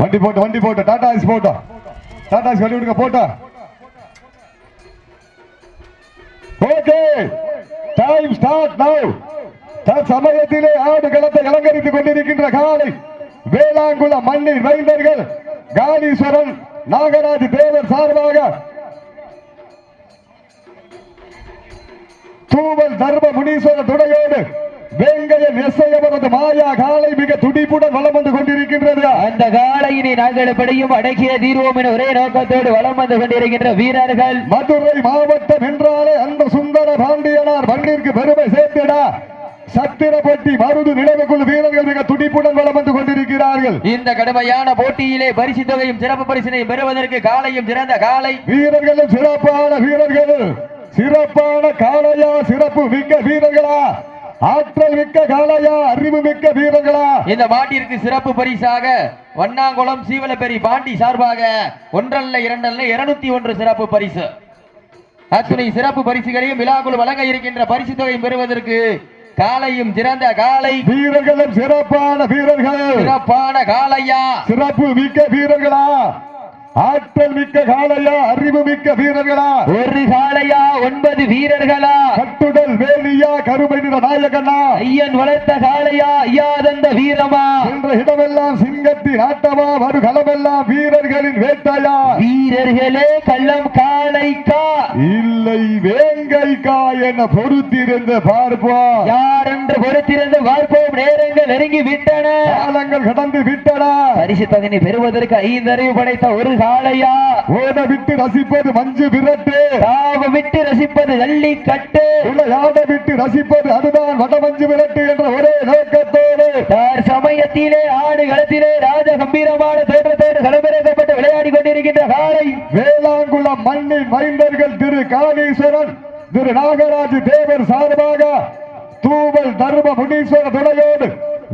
வண்டி போட்டு வண்டி போட்டு டாடா ஐஸ் போட்டா. டாடா ஐஸ் வண்டி விடுங்க போட்டோம் ஓகே. டைம் ஸ்டார்ட் நவ் தற்சமயத்திலே ஆடு களத்தை அலங்கரித்துக் கொண்டிருக்கின்ற காலை வேளாங்குளம் மண்ணின் வைந்தர்கள் காலீஸ்வரன் நாகராஜ் தேவர் சார்பாக தூவல் தர்ம முனீஸ்வர துணையோடு வேங்கையன் எஸ்ஐயவரது மாயா காலை மிக துடிப்புடன் வலம் வந்து கொண்டிருக்கின்றது. அந்த காலையினை நாங்கள் எப்படியும் அடக்கிய தீர்வோம் என ஒரே நோக்கத்தோடு வலம் வந்து கொண்டிருக்கின்ற வீரர்கள். மதுரை மாவட்டம் என்றாலே அந்த சுந்தர பாண்டியனார் மண்ணிற்கு பெருமை சேர்த்திடா சத்திரப்பட்டி மருது நினைவுக்குழு வீரர்கள் மிக துடிப்புடன் வலம் வந்து கொண்டிருக்கிறார்கள். இந்த கடுமையான போட்டியிலே பரிசு தொகையும் சிறப்பு பரிசினையும் பெறுவதற்கு காலையும் சிறந்த காலை வீரர்களும் சிறப்பான வீரர்கள். சிறப்பான காளையா சிறப்பு மிக்க வீரர்களா. ஆற்றல் மிக்க காளையா அறிவு மிக்க வீரர்களா? இந்த மாட்டிற்கு சிறப்பு பரிசாக வண்ணாங்குளம் சீவலப்பெரி பாண்டி சார்பாக ஒன்றல்ல இரண்டல்ல இருநூத்தி ஒன்று சிறப்பு பரிசு. அத்துணை சிறப்பு பரிசுகளையும் விழாக்குழு வழங்க இருக்கின்ற பரிசு தொகையும் பெறுவதற்கு காலையும் சிறந்த காலை வீரர்களும் சிறப்பான வீரர்கள். சிறப்பான காலையா சிறப்பு மிக்க வீரர்களா. ஆற்றல் மிக்க காளையா அறிவு மிக்க வீரர்களா? ஒரு காலையா ஒன்பது வீரர்களா? கட்டுடல் வேலியா கருமை நிற நாயகனா? ஐயன் வளர்த்த காளையா ஐயாதந்த வீரமா? என்ற இடமெல்லாம் சிங்கத்தின் ஆட்டமா வருகளமெல்லாம் வீரர்களின் வேட்டையா? வீரர்களே கள்ளம் காளைக்கா? இல்லை வேங்கைக்கா என பொறுத்திருந்து பார்ப்போம். யார் என்று பொறுத்திருந்து பார்ப்போம்? நேரங்கள் நெருங்கி விட்டன. காலங்கள் கடந்து விட்டனா. பரிசு தொகையை பெறுவதற்கு ஐந்தறிவு படைத்த ஒரு காளையா ஓட விட்டு ரசிப்பது மஞ்சு விரட்டு. தாவ விட்டு ரசிப்பது ஜல்லிக்கட்டு. விளையாட விட்டு ரசிப்பது அதுதான் வடமஞ்சு விரட்டு என்ற ஒரே நோக்கத்தோடு. சமயத்திலே ஆடு களத்திலே ராஜ கம்பீரமான தோற்றத்தோடு களமிறக்கப்பட்டு விளையாடி கொண்டிருக்கின்ற காளை வேளாங்குளம் மண்ணின் மைந்தர்கள் திரு காளீஸ்வரன் திரு நாகராஜ் தேவர் சார்பாக தூவல் தர்ம முனீஸ்வர துணையோடு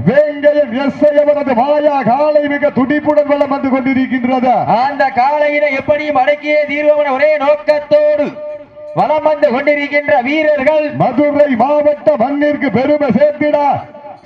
வேங்கையன் எஸ் அவரது மாயா காலை மிக துடிப்புடன் வளம் வந்து கொண்டிருக்கின்றது. அந்த காளையினை எப்படியும் அடக்கியே தீர்வன ஒரே நோக்கத்தோடு வலம் வந்து கொண்டிருக்கின்ற வீரர்கள். மதுரை மாவட்ட மண்ணிற்கு பெருமை சேர்த்திட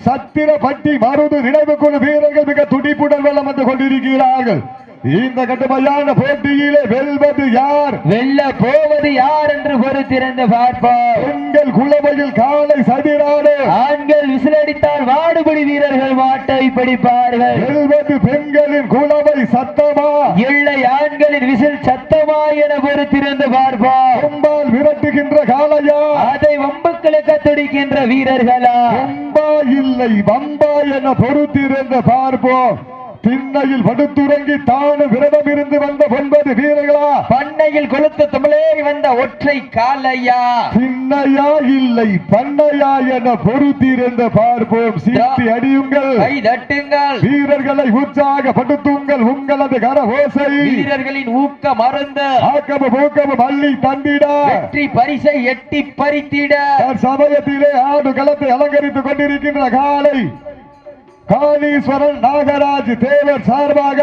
சத்திரப்பட்டி மருது நினைவுக்குழு வீரர்கள் மிக துடிப்புடன் வெள்ளம் வந்து கொண்டிருக்கிறார்கள். இந்த கடுமையான போட்டியிலே வெல்வது யார்? வெல்ல போவது யார் என்று பொறுத்திருந்து பார்ப்போம். பெண்கள் குளமையில் காலை சதிராடு. ஆண்கள் விசிலடித்தால் வாடுபடி வீரர்கள் மாட்டை பிடிப்பார்கள். வெல்வது பெண்களின் குளமை சத்தமா? இல்லை ஆண்களின் விசில் சத்தமா என பொறுத்திருந்து பார்ப்போம். கொம்பால் விரட்டுகின்ற காளையா? அதை வம்புக்களுக்கு துடிக்கின்ற வீரர்களா? கொம்பா இல்லை வம்பா என பொறுத்திருந்து பார்ப்போம். திண்ணையில் படுத்துறங்கி தானும் விரதம் இருந்து வந்த ஒன்பது வீரர்களா? பண்ணையில் கொளுத்து தமிழேறி வந்த ஒற்றை காலையா சின்னையா இல்லை பண்ணையா என பொறுத்திருந்த பார்ப்போம். சீட்டி அடியுங்கள். தட்டுங்கள். வீரர்களை உற்சாகப்படுத்துங்கள் உங்களது கர ஓசை வீரர்களின் ஊக்க மருந்து ஆக்கம பூக்கம மல்லி தந்திட. வெற்றி பரிசை எட்டி பறித்திட. சமயத்திலே ஆடு களத்தை அலங்கரித்துக் கொண்டிருக்கின்ற காலை காளீஸ்வரன் நாகராஜ் தேவர் சார்பாக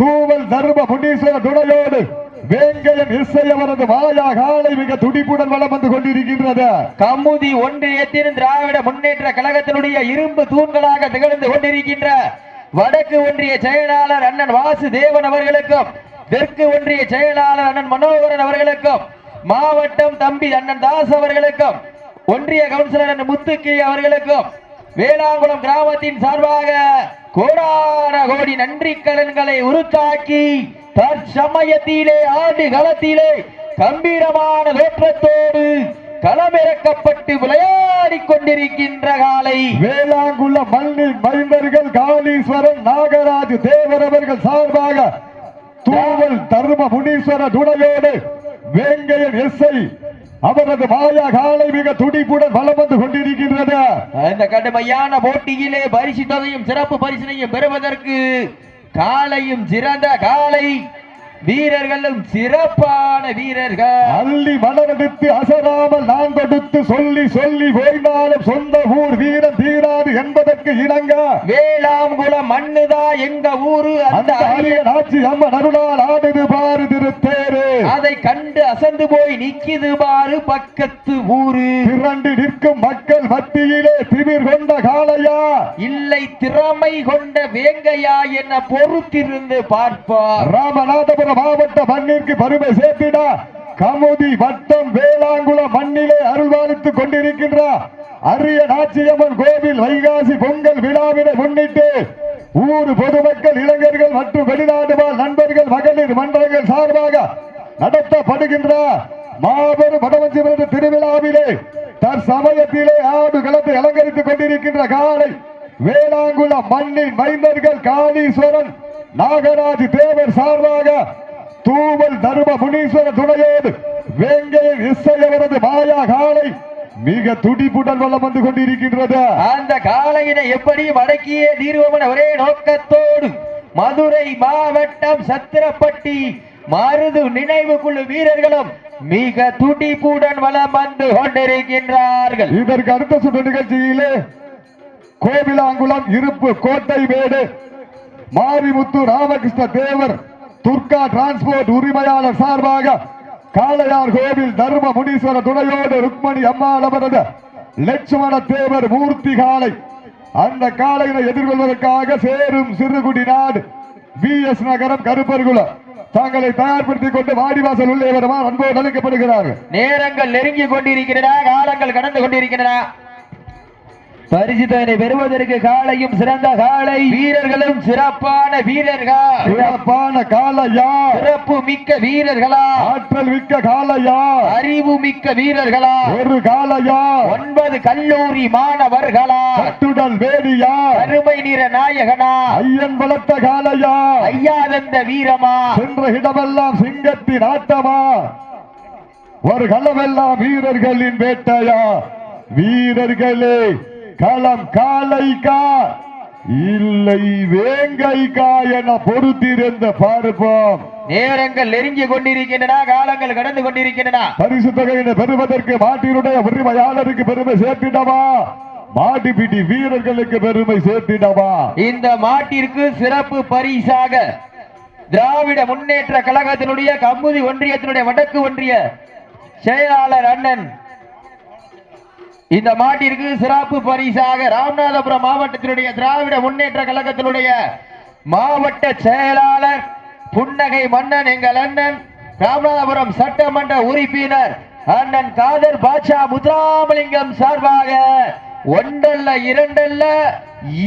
தூவல் தர்ம புண்ணீஸ்வரர் துணையோடு வேங்கையன் இசையவரது அவரது காலை மிக துடிப்புடன் வளம் வந்து கொண்டிருக்கின்றது. கமுதி ஒன்றியத்தின் திராவிட முன்னேற்ற கழகத்தினுடைய இரும்பு தூண்களாக திகழ்ந்து கொண்டிருக்கின்ற வடக்கு ஒன்றிய செயலாளர் அண்ணன் வாசுதேவன் அவர்களுக்கும் தெற்கு ஒன்றிய செயலாளர் அண்ணன் மனோகரன் அவர்களுக்கும் மாவட்டம் தம்பி அண்ணன் தாஸ் அவர்களுக்கும் ஒன்றிய கவுன்சிலர் அண்ணன் முத்துக்கி அவர்களுக்கும் வேளாங்குளம் கிராமத்தின் சார்பாக கோடான கோடி நன்றி கடன்களை உருத்தாக்கி தற்சமயத்திலே ஆண்டு களத்திலே கம்பீரமான தோற்றத்தோடு களமிறக்கப்பட்டு விளையாடி கொண்டிருக்கின்ற காலை வேளாங்குள்ள மண்ணின் மைந்தர்கள் காளீஸ்வரன் நாகராஜ் தேவரவர்கள் சார்பாக தூவல் தர்ம முனீஸ்வர துணையோடு வேங்கையன் எஸ்ஐ அவரது மாயா காலை மிக துடிப்புடன் பலம் வந்து கொண்டிருக்கின்றது. இந்த கடுமையான போட்டியிலே பரிசு தொகையும் சிறப்பு பரிசினையும் பெறுவதற்கு காலையும் சிறந்த காலை வீரர்களும் சிறப்பான வீரர்கள். அள்ளி மலரெடுத்து அசராமல் நான் கொடுத்து சொல்லி சொல்லி ஓய்ந்தாலும் சொந்த ஊர் வீரன் தீராது என்பதற்கு இணங்க. வேளாங்குளம் மண்ணுதா எங்க ஊரு? அந்த அந்த அரிய- அரிய நாச்சி அம்மன் அருளால் ஆடுது பாரு திருத்தேரு. அதை கண்டு அசந்து போய் நிக்கிது பாரு பக்கத்து ஊரு. திரண்டு நிற்கும் மக்கள் மத்தியிலே திமிர் கொண்ட காளையா? இல்லை திறமை கொண்ட வேங்கையா என பொறுத்திருந்து பார்ப்பார் ராமநாதபுரம் மாவட்ட மண்ணிற்கு பெருமை சேர்த்திட கமுதி வட்டம் வேளாங்குள மண்ணிலே அருள்வாளித்துக் கொண்டிருக்கின்ற அரிய நாச்சியம்மன் கோவில் வைகாசி பொங்கல் விழாவினை முன்னிட்டு ஊர் பொதுமக்கள் இளைஞர்கள் மற்றும் வெளிநாடு வாழ் நண்பர்கள் மகளிர் மன்றங்கள் சார்பாக நடத்தப்படுகின்ற மாபெரும் வடவஞ்சிபுரம் திருவிழாவிலே தற்சமயத்திலே ஆடு களத்தை அலங்கரித்துக் கொண்டிருக்கின்ற காலை வேளாங்குள மண்ணின் மைந்தர்கள் காளீஸ்வரன் நாகராஜ் தேவர் சார்பாக தூவல் தர்ம முனீஸ்வர துணையோடு வேங்கையின் இசையவரது மாயா காலை மிக துடிப்புடன் வளம் வந்து கொண்டிருக்கின்றது. அந்த காளையினை எப்படியும் அடக்கியே தீர்வமன ஒரே நோக்கத்தோடு மதுரை மாவட்டம் சத்திரப்பட்டி மருது நினைவு குழு வீரர்களும் மிக துடிப்புடன் வலம் வந்து கொண்டிருக்கின்றார்கள். இதற்கு அடுத்த சுற்று நிகழ்ச்சியிலே கோவிலாங்குளம் இருப்பு கோட்டை மேடு மாரிமுத்து ராமகிருஷ்ண தேவர் துர்கா டிரான்ஸ்போர்ட் உரிமையாளர் சார்பாக காளையார் கோவில் தர்ம முனீஸ்வர துணையோடு ருக்மணி அம்மாள் அவரது லட்சுமண தேவர் மூர்த்தி காளை. அந்த காளையினை எதிர்கொள்வதற்காக சேரும் சிறுகுடி நாடு வி எஸ் நகரம் கருப்பர்குளம். தங்களை தயார்படுத்திக் கொண்டு வாடிவாசல் உள்ளே வருமா அன்போடு அழைக்கப்படுகிறார்கள். நேரங்கள் நெருங்கி கொண்டிருக்கின்றன காலங்கள் கடந்து கொண்டிருக்கின்றன. பரிசு தொகையை பெறுவதற்கு காலையும் சிறந்த காலை வீரர்களும் சிறப்பான வீரர்கள்? சிறப்பான காளையா? சிறப்பு மிக்க வீரர்களா? ஆற்றல் மிக்க காளையா? அறிவு மிக்க வீரர்களா? ஒரு காளையா? ஒன்பது கல்லூரி மாணவர்களா? கட்டுடல் வேடியா கருமை நிற நாயகனா? ஐயன் வளர்த்த காளையா? ஐயாதந்த வீரமா? சென்ற இடமெல்லாம் சிங்கத்தின் ஆட்டமா? ஒரு களமெல்லாம் வீரர்களின் வேட்டையா? வீரர்களே களம் காளைக்கா இல்லை வேங்கைக்கா என பொறுத்திருந்த பார்ப்போம். நேரங்கள் நெருங்கி கொண்டிருக்கின்றன காலங்கள் கடந்து கொண்டிருக்கின்றன. பரிசு தொகையினை பெறுவதற்கு மாட்டினுடைய உரிமையாளருக்கு பெருமை சேர்த்திடவா? மாட்டுப்பிடி வீரர்களுக்கு பெருமை சேர்த்திடவா? இந்த மாட்டிற்கு சிறப்பு பரிசாக திராவிட முன்னேற்ற கழகத்தினுடைய கமுதி ஒன்றியத்தினுடைய வடக்கு ஒன்றிய செயலாளர் அண்ணன் இந்த மாட்டிற்கு சிறப்பு பரிசாக ராமநாதபுரம் மாவட்டத்தினுடைய திராவிட முன்னேற்ற கழகத்தினுடைய மாவட்ட செயலாளர் புன்னகை மன்னன் எங்கள் அண்ணன் ராமநாதபுரம் சட்டமன்ற உறுப்பினர் அண்ணன் காதர் பாட்சா முத்துராமலிங்கம் சார்பாக ஒன்றல்ல இரண்டல்ல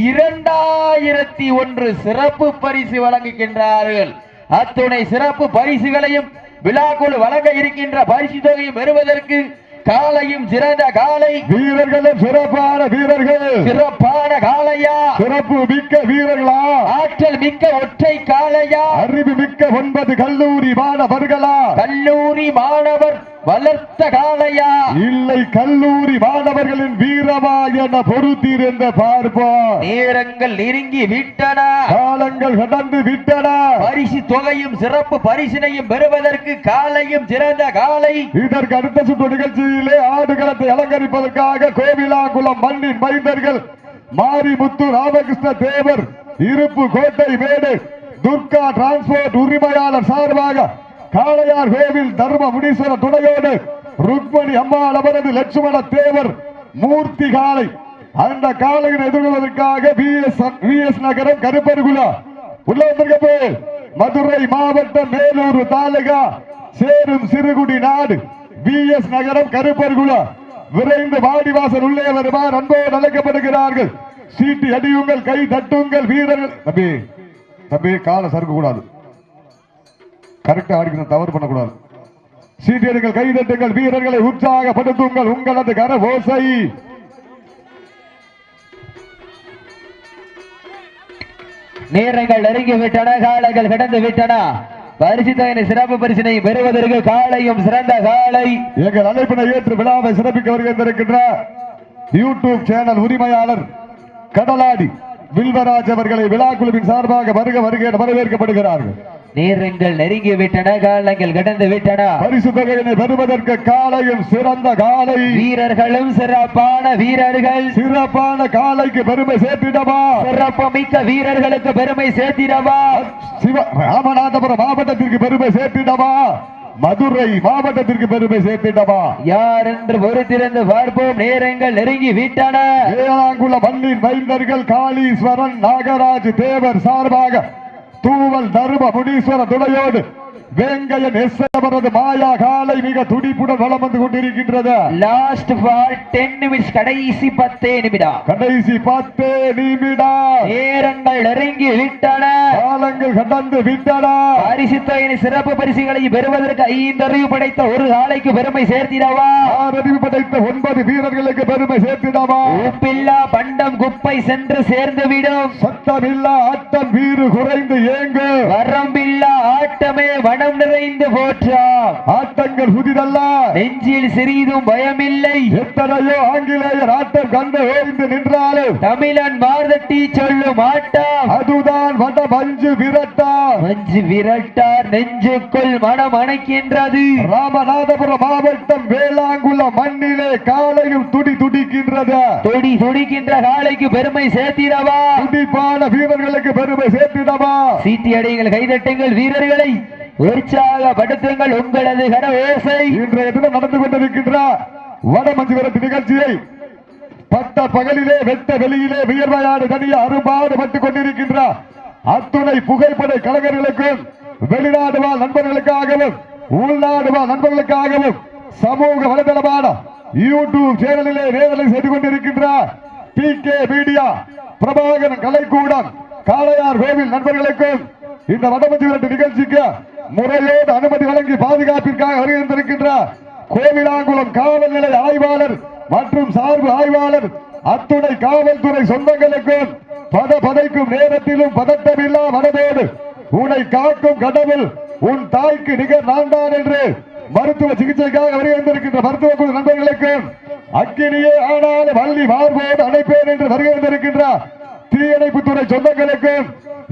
இரண்டாயிரத்தி ஒன்று சிறப்பு பரிசு வழங்குகின்றார்கள். அத்துணை சிறப்பு பரிசுகளையும் விழாக்குழு வழங்க இருக்கின்ற பரிசு தொகையும் பெறுவதற்கு காலையும் சிறந்த காலை வீரர்களும் சிறப்பான வீரர்கள். சிறப்பான காளையா. சிறப்பு மிக்க வீரர்களா. ஆற்றல் மிக்க ஒற்றை காளையா. அறிவு மிக்க ஒன்பது கல்லூரி மாணவர்களா. கல்லூரி மாணவர் வளர்த்த காளையா? இல்லை கல்லூரி மாணவர்களின் வீரமா என பொறுத்திருந்த பார்ப்போம் நேரங்கள் நெருங்கி விட்டன. காலங்கள் கடந்து விட்டன. பரிசு தொகையும் சிறப்பு பரிசினையும் பெறுவதற்கு காலையும் சிறந்த காலை இதற்கு அடுத்த சுற்று நிகழ்ச்சியிலே ஆடுகளத்தை அலங்கரிப்பதற்காக கோவிலாங்குளம் மண்ணின் மைந்தர்கள் மாரிமுத்து ராமகிருஷ்ண தேவர் இருப்பு கோட்டை மேடு துர்கா டிரான்ஸ்போர்ட் உரிமையாளர் சார்பாக காளையார் வேவில் தர்ம முனீஸ்வர துணையோடு ருக்மணி அம்மாள் அவரது லட்சுமண தேவர் மூர்த்தி காளை. அந்த காளையின் எதிர்கொள்வதற்காக வி எஸ் எஸ் நகரம் கருப்பருகுலா உள்ள வந்திருக்கப்போ மதுரை மாவட்டம் மேலூர் தாலுகா சேரும் சிறுகுடி நாடு வி எஸ் நகரம் கருப்பருகுலா விரைந்து வாடிவாசல் உள்ளே வருவார் அன்போடு அழைக்கப்படுகிறார்கள். சீட்டி அடியுங்கள் கை தட்டுங்கள் வீரர்கள். தம்பி தம்பி காலை சறுக்க கூடாது கரெக்டா அடிக்கணும் தவறு பண்ணக்கூடாது. சீட்டி அடிங்கள் கை தட்டுங்கள் வீரர்களை உற்சாகப்படுத்துங்கள் உங்களது கர ஓசை. நேரங்கள் நெருங்கி விட்டன காலங்கள் கடந்து விட்டன. பரிசு சிறப்பு பரிசினை பெறுவதற்கு காலையும் சிறந்த காலை. எங்கள் அழைப்பினை ஏற்று விழாவை சிறப்பிக்க வருகின்றிருக்கின்ற யூடியூப் சேனல் உரிமையாளர் கடலாடி வில்வராஜ் அவர்களை விழா குழுவின் சார்பாக வருக வருக என வரவேற்கப்படுகிறார்கள். நேரங்கள் நெருங்கி விட்டன காலங்கள் கடந்து விட்டன. பரிசு தொகையினை பெறுவதற்கு காலையும் சிறந்த காலை. வீரர்களும் சிறப்பான வீரர்கள். சிறப்பான காலைக்கு பெருமை சேர்த்திடவா? சிறப்பு மிக்க வீரர்களுக்கு பெருமை சேர்த்திடவா? சிவ ராமநாதபுரம் மாவட்டத்திற்கு பெருமை சேர்த்திடவா? மதுரை மாவட்டத்திற்கு பெருமை சேர்த்திடவா? யார் என்று பொறுத்திருந்து பார்ப்போம். நேரங்கள் நெருங்கி விட்டன. ஏழாங்குள மண்ணின் மைந்தர்கள் காளீஸ்வரன் நாகராஜ் தேவர் சார்பாக தூவல் தரும முனீஸ்வர துணையோடு வேங்கையன் எஸ் அவரது மாயா காலை மிக துடிப்புடன் வலம் வந்து கொண்டிருக்கின்றது. லாஸ்ட் ஃபார் டென் நிமிஷம் கடைசி பத்தே நிமிடம். கடைசி பத்து நிமிடம். நேரங்கள் நெருங்கி விட்டன. காலங்கள் கடந்து விட்டன. பரிசு தொகையின் சிறப்பு பரிசுகளை பெறுவதற்கு ஐந்தறிவு படைத்த ஒரு ஆளைக்கு பெருமை சேர்த்திடவா? ஆறறிவு படைத்த ஒன்பது வீரர்களுக்கு பெருமை சேர்த்திடவா? உப்பில்லா பண்டம் குப்பை சென்று சேர்ந்து விடும். சத்தமில்லா ஆட்டம் வீறு குறைந்து ஏங்கு வரம்பில்லா ஆட்டமே வனம் நிறைந்து போற்றாம். ஆட்டங்கள் புதிதல்ல. நெஞ்சில் சிறிதும் பயமில்லை. எத்தனையோ ஆங்கிலேயர் ஆட்டம் கண்டு ஓய்ந்து நின்றாலும் தமிழன் மார்தட்டி சொல்லும் ஆட்டம். அதுதான் வட மஞ்சு விரட்டா. மஞ்சு விரட்டார் நெஞ்சுக்குள் மனம் அணைக்கின்றது. ராமநாதபுரம் மாவட்டம் வேளாங்குள மண்ணிலே காலையும் துடி துடிக்கின்றது. துடி துடிக்கின்ற காலைக்கு பெருமை சேர்த்திடவா? துடிப்பான வீரர்களுக்கு பெருமை சேர்த்திடவா? சீட்டி அடிகள் கைதட்டுங்கள் வீரர்களை. உற்சாகப்படுத்துங்கள் உங்களது கர இன்றைய தினம் நடந்து கொண்டிருக்கின்ற வடமஞ்சு நிகழ்ச்சியை பட்ட பகலிலே வெட்ட வெளியிலே வியர்வையாடு தனிய அரும்பாடு பட்டுக் கொண்டிருக்கின்ற அத்துணை புகைப்பட கலைஞர்களுக்கும் வெளிநாடு வாழ் நண்பர்களுக்காகவும் உள்நாடு வாழ் நண்பர்களுக்காகவும் சமூக வலைதளமான யூடியூப் சேனலிலே வேதனை செய்து கொண்டிருக்கின்ற பி கே மீடியா பிரபாகரன் கலைக்கூடம் காளையார் கோவில் நண்பர்களுக்கும் இந்த வடமஞ்சி விரட்டு நிகழ்ச்சிக்கு முறையோடு அனுமதி வழங்கி பாதுகாப்பிற்காக வருகின்றிருக்கின்ற கோவிலாங்குளம் காவல் நிலைய ஆய்வாளர் மற்றும் சார்பு ஆய்வாளர். அத்துணை காவல்துறை சொந்தங்களுக்கும் பத பதைக்கும் நேரத்திலும் பதட்டமில்லா மனதோடு உன்னை காக்கும் கடவுள் உன் தாய்க்கு நிகர் நான்தான் என்று மருத்துவ சிகிச்சைக்காக வருகின்றிருக்கின்ற மருத்துவ குழு நண்பர்களுக்கும் அக்கினியே ஆனாலும் வள்ளி மார்போடு அணைப்பேன் என்று வருகின்றிருக்கின்ற தீயணைப்புத்துறை சொந்தங்களுக்கும்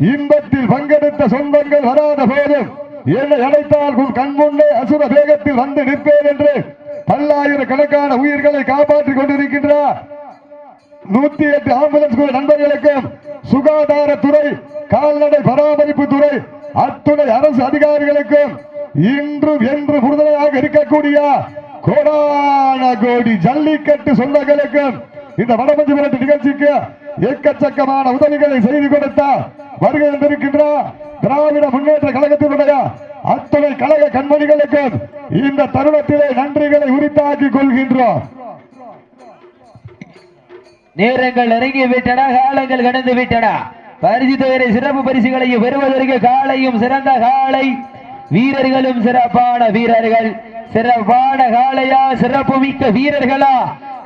இன்பத்தில் பங்கெடுத்த சொந்தங்கள் வராத போதும் என்னை அழைத்தால் உன் கண் முன்னே அசுர வேகத்தில் வந்து நிற்பேன் என்று பல்லாயிரக்கணக்கான உயிர்களை காப்பாற்றிக் கொண்டிருக்கின்றார் நூத்தி எட்டு ஆம்புலன்ஸ் குழு நண்பர்களுக்கும் சுகாதாரத்துறை கால்நடை பராமரிப்பு துறை அத்துணை அரசு அதிகாரிகளுக்கும் இன்றும் என்று உறுதுணையாக இருக்கக்கூடிய கோடான கோடி ஜல்லிக்கட்டு சொந்தங்களுக்கும் இந்த வடமஞ்சு விரட்டு நிகழ்ச்சிக்கு எக்கச்சக்கமான உதவிகளை செய்து கொடுத்த வருகை இருக்கின்ற திராவிட முன்னேற்ற கழகத்தினுடைய அத்துணை கழக கண்மணிகளுக்கு இந்த தருணத்திலே நன்றிகளை உரித்தாக்கிக் கொள்கின்றோம். நேரங்கள் நெருங்கி விட்டன காலங்கள் கடந்து விட்டன. பரிசு தொகை சிறப்பு பரிசுகளையும் பெறுவதற்கு காலையும் சிறந்த காலை. வீரர்களும் சிறப்பான வீரர்கள். சிறப்பான காளையா சிறப்பு மிக்க வீரர்களா?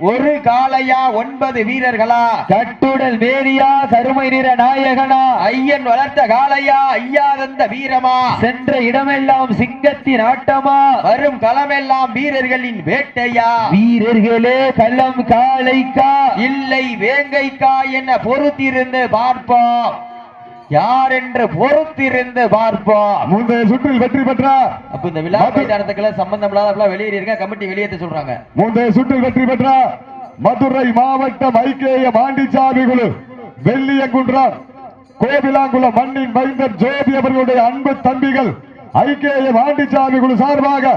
ஒரு காளையா ஒன்பது வீரர்களா? கட்டுடல் மேரியா கருமை நிற நாயகனா? ஐயன் வளர்த்த காளையா ஐயா தந்த வீரமா? சென்ற இடமெல்லாம் சிங்கத்தின் ஆட்டமா? வரும் களமெல்லாம் வீரர்களின் வேட்டையா? வீரர்களே களம் காளைக்கா? இல்லை வேங்கைக்கா என்ன பொறுத்திருந்து பார்ப்போம். யார் என்று பொறுத்திருந்து பார்ப்போம். முந்தைய சுற்றில் வெற்றி பெற்ற அப்ப இந்த விழா மைதானத்துக்கெல்லாம் சம்பந்தம் இல்லாத வெளியேறியிருக்க? கமிட்டி வெளியேற்ற சொல்றாங்க. முந்தைய சுற்றில் வெற்றி பெற்ற மதுரை மாவட்டம் ஐக்கிய மாண்டிச்சாமி குழு வெள்ளியங்குன்றம் கோவிலாங்குளம் மண்ணின் மைந்தர் ஜோதி அவர்களுடைய அன்பு தம்பிகள் ஐக்கிய மாண்டிச்சாமி குழு சார்பாக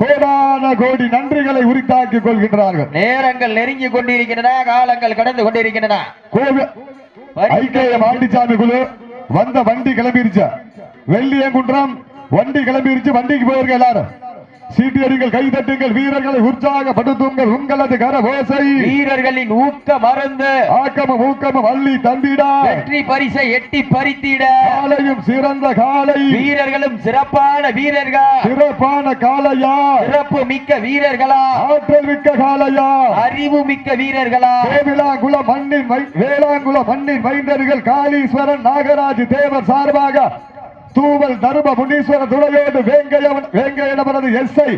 கோடான கோடி நன்றிகளை உரித்தாக்கிக் கொள்கின்றார்கள். நேரங்கள் நெருங்கி கொண்டிருக்கின்றன காலங்கள் கடந்து கொண்டிருக்கின்றன. கோவில் ஐக்கிய மாண்டிச்சாமி குழு வந்த வண்டி கிளம்பிருச்சு. வெள்ளியங்குன்றம் வண்டி கிளம்பிருச்சு. வண்டிக்கு போயிருக்க எல்லாரும். சீட்டியடிகள் கைதட்டுங்கள் வீரர்களை உற்சாகப்படுத்துங்கள். உங்களது கரவோசை வீரர்களின் ஊக்க மருந்து. ஆக்கமும் ஊக்கமும் அள்ளி தந்திட. வெற்றி பரிசை எட்டி பறித்திட. காலையும் சிறந்த காலை. வீரர்களும் சிறப்பான வீரர்கள். சிறப்பான காலையா. சிறப்பு மிக்க வீரர்களா. ஆற்றல் மிக்க காலையா. அறிவு மிக்க வீரர்களா. கோவிலாங்குள மண்ணின் வேளாங்குள மண்ணின் மைந்தர்கள் காளீஸ்வரன் நாகராஜ் தேவர் சார்பாக தூவல் தர்ம முனீஸ்வர துணையோடு வேங்கையவன் வேங்கையனவரது எஸ்ஐ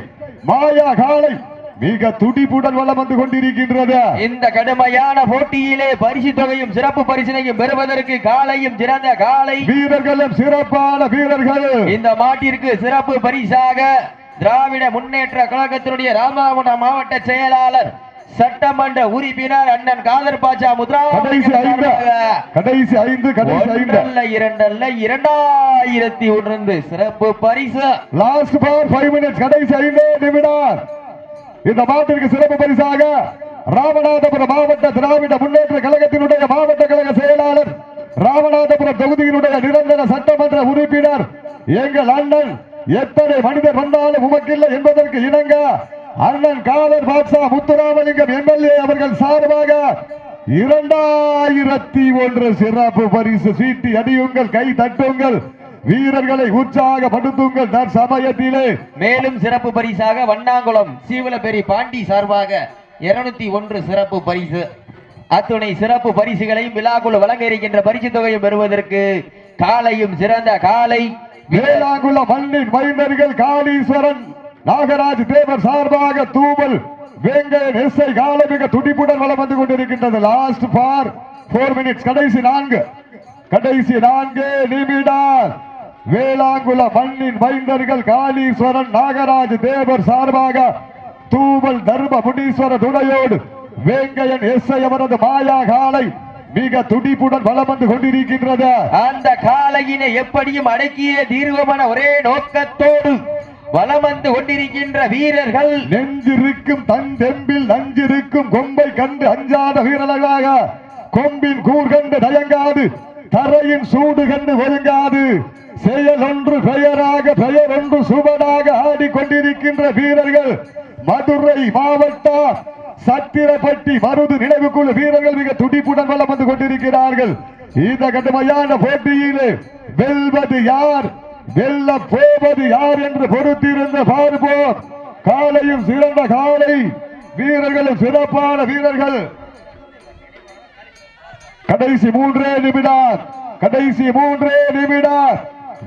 மாயா காளை மிக துடிப்புடன் வலம் வந்து கொண்டிருக்கின்றது. இந்த கடுமையான போட்டியிலே பரிசு தொகையும் சிறப்பு பரிசினையும் பெறுவதற்கு காலையும் சிறந்த காலை வீரர்களும் சிறப்பான வீரர்கள். இந்த மாட்டிற்கு சிறப்பு பரிசாக திராவிட முன்னேற்ற கழகத்தினுடைய ராமநாதபுரம் மாவட்ட செயலாளர் சட்டமன்ற உறுப்பினர் அண்ணன் காதர் பாஜா முத்ரா கடைசி ஐந்து. கடைசி ஐந்து கடைசி ஐந்து. ஒன்றல்ல இரண்டல்ல இரண்டாயிரத்தி ஒன்று சிறப்பு பரிசு. லாஸ்ட் பார் ஃபைவ் மினிட்ஸ் கடைசி ஐந்து நிமிடம். இந்த மாட்டிற்கு சிறப்பு பரிசாக ராமநாதபுரம் மாவட்ட திராவிட முன்னேற்ற கழகத்தினுடைய மாவட்ட கழக செயலாளர் ராமநாதபுரம் தொகுதியினுடைய நிரந்தர சட்டமன்ற உறுப்பினர் எங்கள் அண்ணன் எத்தனை மனிதர் வந்தாலும் உமக்கில்லை என்பதற்கு இணங்க அண்ணன் காதர் பாட்சா முத்துராமலிங்கம் எம்எல்ஏ அவர்கள் சார்பாக இரண்டாயிரத்தி ஒன்று சிறப்பு பரிசு சீட்டி அடியுங்கள் கை தட்டுங்கள் வீரர்களை உற்சாகப்படுத்துங்கள். தற்சமயத்திலே மேலும் சிறப்பு பரிசாக வண்ணாங்குளம் சீவலப்பேரி பாண்டி சார்பாக இருநூத்தி ஒன்று சிறப்பு பரிசு. அத்துணை சிறப்பு பரிசுகளையும் விழாக்குழு வழங்க இருக்கின்ற பரிசு தொகையும் பெறுவதற்கு காலையும் சிறந்த காலை வேளாங்குள மண்ணின் மைந்தர்கள் காளீஸ்வரன் நாகராஜ் தேவர் சார்பாக தூவல் வேங்கையன் எஸ்ஐ காலமிக துடிப்புடன் வளம் வந்து கொண்டிருக்கின்றது. லாஸ்ட் ஃபார் போர் மினிட்ஸ் கடைசி நான்கு. கடைசி நான்கு நிமிடம் வேளாங்குள மண்ணின் மைந்தர்கள் காளீஸ்வரன் நாகராஜ் தேவர் சார்பாக தூவல் தர்ம முனீஸ்வர துணையோடு வேங்கையன் எஸ்ஐ அவரது மாயா காலை மிக துடிப்புடன் வளம் வந்து கொண்டிருக்கின்றது. அந்த காலையினை எப்படியும் அடக்கிய தீர்வமான ஒரே நோக்கத்தோடு வலம் வந்து கொண்டிருக்கின்ற வீரர்கள் நெஞ்சிருக்கும் தன் தெம்பில் நஞ்சிருக்கும் கொம்பை கண்டு அஞ்சாத வீரர்களாக. கொம்பின் கூர் கண்டு தயங்காது தரையின் சூடு கண்டு ஒழுங்காது. செயல் ஒன்று பெயராக பெயர் ஒன்று சுவடாக ஆடிக்கொண்டிருக்கின்ற வீரர்கள் மதுரை மாவட்டம் சத்திரப்பட்டி மருது நினைவுக்குழு வீரர்கள் மிக துடிப்புடன் வளம் வந்து கொண்டிருக்கிறார்கள். இந்த கடுமையான போட்டியிலே வெல்வது யார்? வெல்ல போவது யார் என்று பொறுத்திருந்த பார்ப்போம் காலையும் சிறந்த காலை வீரர்களும் சிறப்பான வீரர்கள். கடைசி மூன்றே நிமிடம் கடைசி மூன்றே நிமிடம்.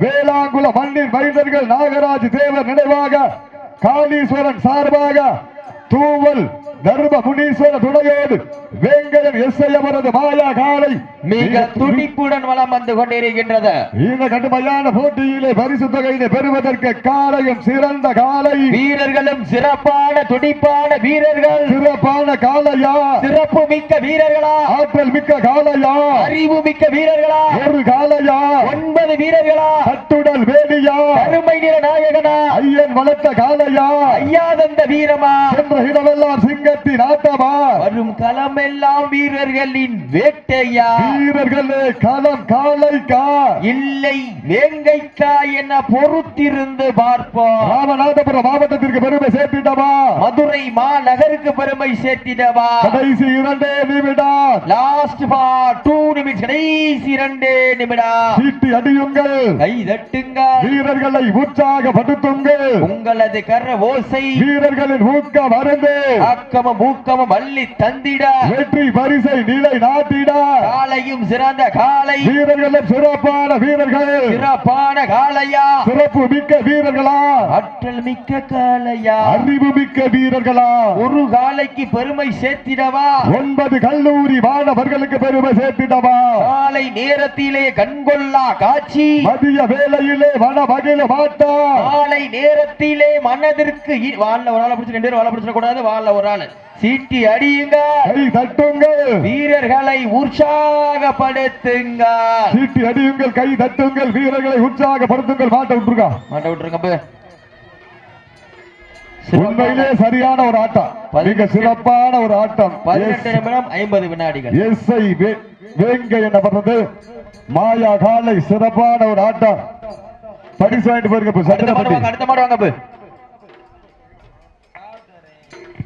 வேளாங்குள மண்ணின் மைந்தர்கள் நாகராஜ் தேவர் நினைவாக காளீஸ்வரன் சார்பாக தூவல் தர்ம முனீஸ்வர துணையோடு வேங்கடன் எஸ்ஐ அவரது மாயா காலை மிக துடிப்புடன் வலம் வந்து கொண்டிருக்கின்றது. இந்த கடுமையான போட்டியிலே பரிசு தொகையினை பெறுவதற்கு காலையும் சிறந்த காலை. வீரர்களும் சிறப்பான துடிப்பான வீரர்கள். சிறப்பான காலையா? சிறப்பு மிக்க வீரர்களா? ஆற்றல் மிக்க காலையா? அறிவு மிக்க வீரர்களா? ஒரு காலையா? ஒன்பது வீரர்களா? கட்டுடல் வேலியா? கருமை நிற நாயகனா? ஐயன் வளர்த்த காலையா? ஐயாதந்த வீரமா? சென்ற இடமெல்லாம் சிங்கத்தின் ஆட்டமா வரும் களமெல்லாம் வீரர்களின் வேட்டையா? வீரர்களே களம் காலைக்கா இல்லை வேங்கைக்கா என பொறுத்திருந்து பார்ப்போம். ராமநாதபுரம் மாவட்டத்திற்கு பெருமை சேர்த்திட்டமா மதுரை மாநகருக்கு பெருமை சேர்த்திடவா? கடைசி இரண்டே நிமிடம். லாஸ்ட் ஃபார் டூ நிமிஷம் கடைசி இரண்டே நிமிடம். சீட்டி அடியுங்கள். கை தட்டுங்கள். வீரர்களை உற்சாகப்படுத்துங்கள். உங்களது கர ஓசை. வீரர்களின் ஊக்கம் மருந்து ஆக்கமும் ஊக்கமும் அள்ளி தந்திட. வெற்றி பரிசை நிலை நாட்டிட. காலையும் சிறந்த காலை வீரர்களும் சிறப்பான வீரர்கள். சிறப்பான காளையா சிறப்பு மிக்க வீரர்களா. ஆற்றல் மிக்க காளையா அறிவு மிக்க வீரர்களா. ஒரு காலைக்கு பெருமை சேர்த்திடவா. ஒன்பது கல்லூரி மாணவர்களுக்கு பெருமை சேர்த்திடவா. காலை நேரத்திலே கண்கொள்ளா காட்சி. மதிய வேளையிலே மன மகிழ மாட்டா. காலை நேரத்திலே மனதிற்கு வால்ல ஒரு ஆளை பிடிச்சு ரெண்டு பேரும் வாழ பிடிச்சிட கூடாது வால்ல ஒரு ஆளு. சீட்டி அடியுங்க கை தட்டுங்கள். வீரர்களை உற்சாகப்படுத்துங்க சீட்டி அடியுங்கள் கை தட்டுங்கள் வீரர்களை உற்சாகப்படுத்துங்கள். மாட்ட விட்டுருக்கா மாட்ட விட்டுருங்க. உண்மையிலே சரியான ஒரு ஆட்டம். மிக சிறப்பான ஒரு ஆட்டம். பதினெட்டு நிமிடம் ஐம்பது வினாடிகள். எஸ்ஐ வேங்கையன் அவரது மாயா காலை சிறப்பான ஒரு ஆட்டம். பரிசு வாங்கிட்டு போயிருக்க இப்ப அடுத்த மாடு வாங்க